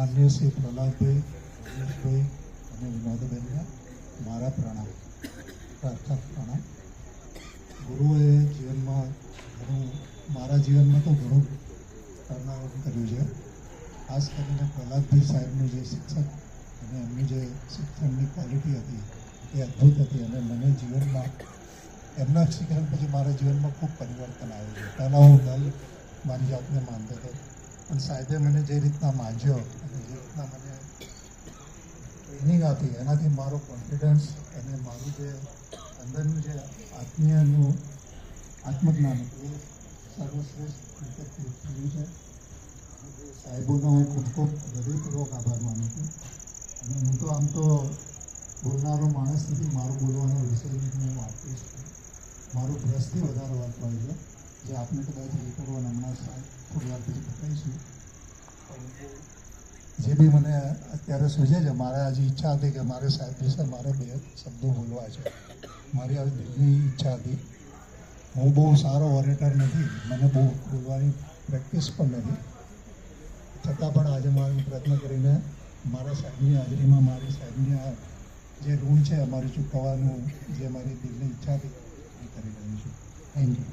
માન્ય શ્રી પ્રહલાદભાઈ રમેશભાઈ અને વિનોદબેનને મારા પ્રણામ પ્રાર્થક પ્રણામ. ગુરુએ જીવનમાં ઘણું, મારા જીવનમાં તો ઘણું કરનારું કર્યું છે. ખાસ કરીને પ્રહલાદભાઈ સાહેબનું જે શિક્ષક અને એમની જે શિક્ષણની ક્વોલિટી હતી, એ અદ્ભુત હતી અને મને જીવનમાં, એમના શિક્ષણ પછી મારા જીવનમાં ખૂબ પરિવર્તન આવ્યું છે. પહેલાં હું દલ મારી જાતને માનતો હતો. પણ સાહેબે મને જે રીતના માંજ્યો રીતના મને ટ્રેનિંગ આપી એનાથી મારો કોન્ફિડન્સ અને મારું જે અંદરનું જે આત્મીયનું, આત્મજ્ઞાન એ સર્વશ્રેષ્ઠ રીતે થયું છે. સાહેબોનો હું ખૂબ ખૂબ હૃદયપૂર્વક આભાર માનું છું. અને હું તો આમ તો બોલનારો માણસ નથી, મારો બોલવાનો વિષય હું આર્ટિસ્ટ છું. મારું બ્રશથી વધારે વાત હોય છે, જે આપને કદાચ રેકોર્ડ હમણાં થોડી વાર પછી બતાવીશું. પરંતુ જે બી મને અત્યારે સૂઝે છે, મારે આજે ઈચ્છા હતી કે મારે સાહેબ વિશે મારે બે શબ્દો બોલવા છે. મારી આવી દિલની ઈચ્છા હતી. હું બહુ સારો ઓરેટર નથી, મને બહુ બોલવાની પ્રેક્ટિસ પણ નથી. છતાં પણ આજે મારે પ્રયત્ન કરીને મારા સાહેબની હાજરીમાં મારી સાહેબની આ જે ઋણ છે, અમારી ચૂકવવાનું જે મારી દિલની ઈચ્છા હતી, એ કરી રહ્યું છું. Thank you